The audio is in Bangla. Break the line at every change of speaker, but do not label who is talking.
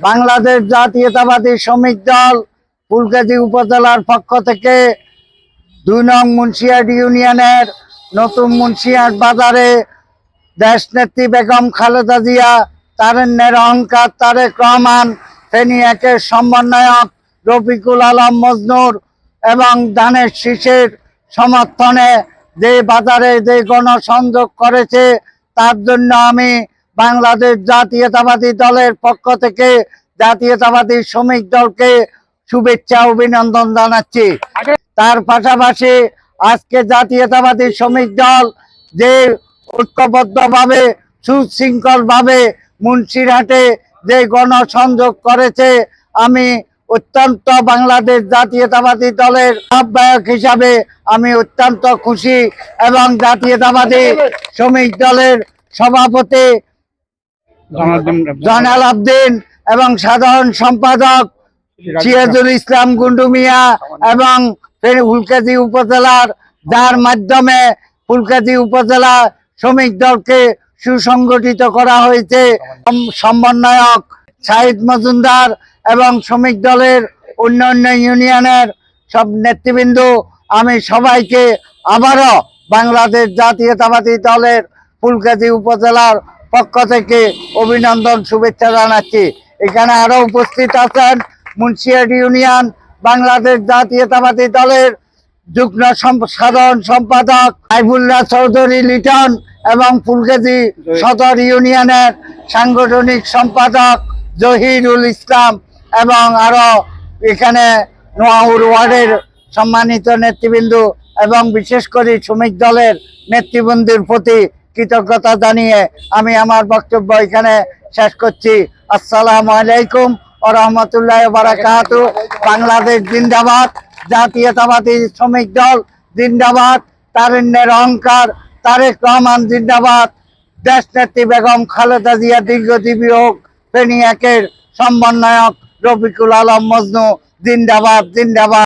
বাংলাদেশ জাতীয়তাবাদী শ্রমিক দল, ফুলগাজী উপজেলার পক্ষ থেকে দুই নং মুন্সিয়াট ইউনিয়নের নতুন মুন্সিয়াট বাজারে দেশনেত্রী বেগম খালেদা জিয়া তারেন্নের অহংকার তারেক রহমান, ফেনী একের সমন্বয়ক রফিকুল আলম মজনুর এবং দানের শীষের সমর্থনে যে বাজারে যে গণসংযোগ করেছে, তার জন্য আমি বাংলাদেশ জাতীয়তাবাদী দলের পক্ষ থেকে জাতীয়তাবাদী শ্রমিক দলকে শুভেচ্ছা, অভিনন্দন জানাচ্ছি। তার পাশাপাশি আজকে জাতীয়তাবাদী শ্রমিক দল যে ঐক্যবদ্ধভাবে, সুশৃঙ্খলভাবে মুন্সিরহাটে যে গণসংযোগ করেছে, আমি অত্যন্ত বাংলাদেশ জাতীয়তাবাদী দলের আহ্বায়ক হিসাবে আমি অত্যন্ত খুশি এবং জাতীয়তাবাদী শ্রমিক দলের সভাপতি জয়নাল আবদিন এবং সাধারণ সম্পাদক সিরাজুল ইসলাম গুন্ডু মিয়া এবং ফুলকাজি উপজেলার যার মাধ্যমে ফুলকাজি উপজেলা শ্রমিক দলকে সুসংগঠিত করা হয়েছে। সম- সমন্বয়ক শাহিদ মজুমদার এবং শ্রমিক দলের অন্যান্য ইউনিয়নের সব নেতৃবৃন্দ আমি সবাইকে আবারও বাংলাদেশ জাতীয়তাবাদী দলের ফুলগাজী উপজেলার পক্ষ থেকে অভিনন্দন শুভেচ্ছা জানাচ্ছি। এখানে আরও উপস্থিত আছেন মুন্সিয়াট ইউনিয়ন বাংলাদেশ জাতীয়তাবাদী দলের যুগ্ম সাধারণ সম্পাদক সাইফুল্লাহ চৌধুরী লিটন এবং ফুলগাজী সদর ইউনিয়নের সাংগঠনিক সম্পাদক জহিরুল ইসলাম এবং আরও এখানে নোয়াউর ওয়ার্ডের সম্মানিত নেতৃবৃন্দ এবং বিশেষ করে শ্রমিক দলের নেতৃবৃন্দের প্রতি কৃতজ্ঞতা জানিয়ে আমি আমার বক্তব্য এখানে শেষ করছি। আসসালামু আলাইকুম ও রহমতুল্লাহ বারাকাত। বাংলাদেশ জিন্দাবাদ, জাতীয়তাবাদী শ্রমিক দল জিন্দাবাদ তারুণ্যের অহংকার, তারেক রহমান জিন্দাবাদ। দেশ নেত্রী বেগম খালেদা জিয়া দীর্ঘজীবী হোক, ফেনী একের সমন্বয়ক রফিকুল আলম মজনু জিন্দাবাদ জিন্দাবাদ।